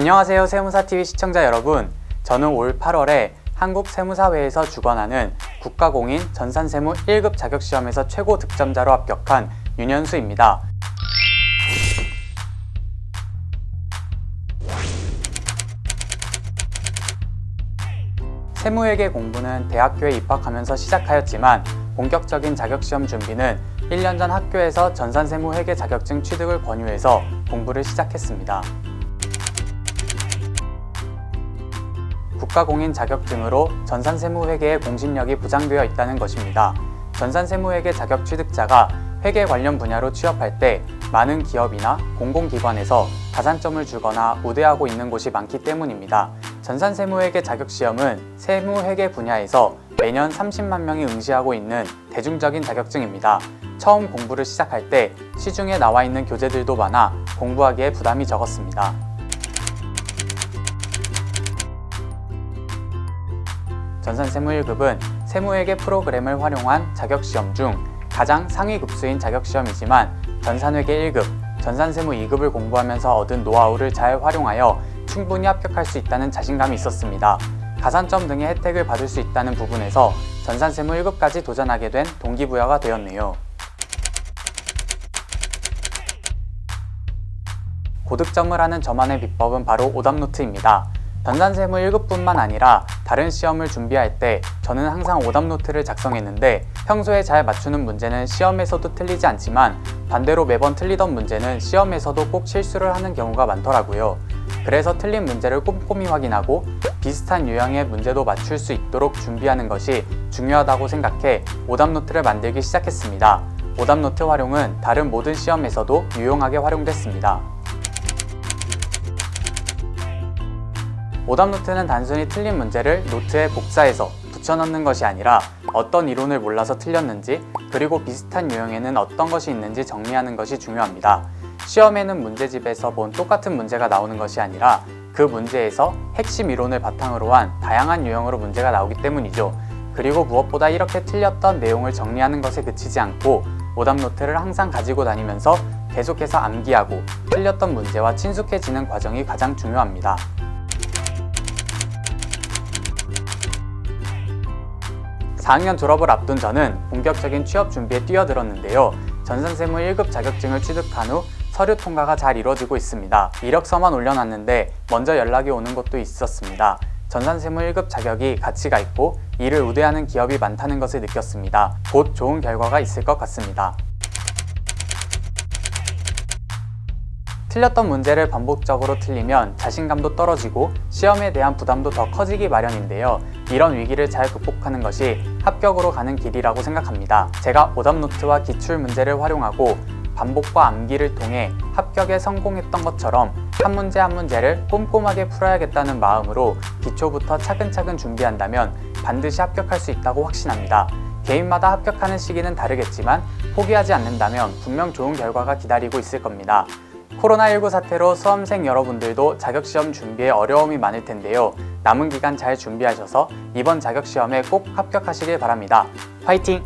안녕하세요 세무사TV 시청자 여러분 저는 올 8월에 한국세무사회에서 주관하는 국가공인 전산세무 1급 자격시험에서 최고 득점자로 합격한 윤현수입니다 세무회계 공부는 대학교에 입학하면서 시작하였지만 본격적인 자격시험 준비는 1년 전 학교에서 전산세무회계 자격증 취득을 권유해서 공부를 시작했습니다. 국가공인 자격증으로 전산세무회계의 공신력이 보장되어 있다는 것입니다. 전산세무회계 자격 취득자가 회계 관련 분야로 취업할 때 많은 기업이나 공공기관에서 가산점을 주거나 우대하고 있는 곳이 많기 때문입니다. 전산세무회계 자격시험은 세무회계 분야에서 매년 30만 명이 응시하고 있는 대중적인 자격증입니다. 처음 공부를 시작할 때 시중에 나와 있는 교재들도 많아 공부하기에 부담이 적었습니다. 전산세무 1급은 세무회계 프로그램을 활용한 자격시험 중 가장 상위 급수인 자격시험이지만 전산회계 1급, 전산세무 2급을 공부하면서 얻은 노하우를 잘 활용하여 충분히 합격할 수 있다는 자신감이 있었습니다. 가산점 등의 혜택을 받을 수 있다는 부분에서 전산세무 1급까지 도전하게 된 동기부여가 되었네요. 고득점을 하는 저만의 비법은 바로 오답노트입니다. 전산세무 1급뿐만 아니라 다른 시험을 준비할 때 저는 항상 오답 노트를 작성했는데 평소에 잘 맞추는 문제는 시험에서도 틀리지 않지만 반대로 매번 틀리던 문제는 시험에서도 꼭 실수를 하는 경우가 많더라고요. 그래서 틀린 문제를 꼼꼼히 확인하고 비슷한 유형의 문제도 맞출 수 있도록 준비하는 것이 중요하다고 생각해 오답 노트를 만들기 시작했습니다. 오답 노트 활용은 다른 모든 시험에서도 유용하게 활용됐습니다. 오답 노트는 단순히 틀린 문제를 노트에 복사해서 붙여넣는 것이 아니라 어떤 이론을 몰라서 틀렸는지 그리고 비슷한 유형에는 어떤 것이 있는지 정리하는 것이 중요합니다. 시험에는 문제집에서 본 똑같은 문제가 나오는 것이 아니라 그 문제에서 핵심 이론을 바탕으로 한 다양한 유형으로 문제가 나오기 때문이죠. 그리고 무엇보다 이렇게 틀렸던 내용을 정리하는 것에 그치지 않고 오답 노트를 항상 가지고 다니면서 계속해서 암기하고 틀렸던 문제와 친숙해지는 과정이 가장 중요합니다. 4학년 졸업을 앞둔 저는 본격적인 취업 준비에 뛰어들었는데요. 전산세무 1급 자격증을 취득한 후 서류 통과가 잘 이루어지고 있습니다. 이력서만 올려놨는데 먼저 연락이 오는 곳도 있었습니다. 전산세무 1급 자격이 가치가 있고 이를 우대하는 기업이 많다는 것을 느꼈습니다. 곧 좋은 결과가 있을 것 같습니다. 틀렸던 문제를 반복적으로 틀리면 자신감도 떨어지고 시험에 대한 부담도 더 커지기 마련인데요. 이런 위기를 잘 극복하는 것이 합격으로 가는 길이라고 생각합니다. 제가 오답노트와 기출 문제를 활용하고 반복과 암기를 통해 합격에 성공했던 것처럼 한 문제 한 문제를 꼼꼼하게 풀어야겠다는 마음으로 기초부터 차근차근 준비한다면 반드시 합격할 수 있다고 확신합니다. 개인마다 합격하는 시기는 다르겠지만 포기하지 않는다면 분명 좋은 결과가 기다리고 있을 겁니다. 코로나19 사태로 수험생 여러분들도 자격시험 준비에 어려움이 많을 텐데요. 남은 기간 잘 준비하셔서 이번 자격시험에 꼭 합격하시길 바랍니다. 화이팅!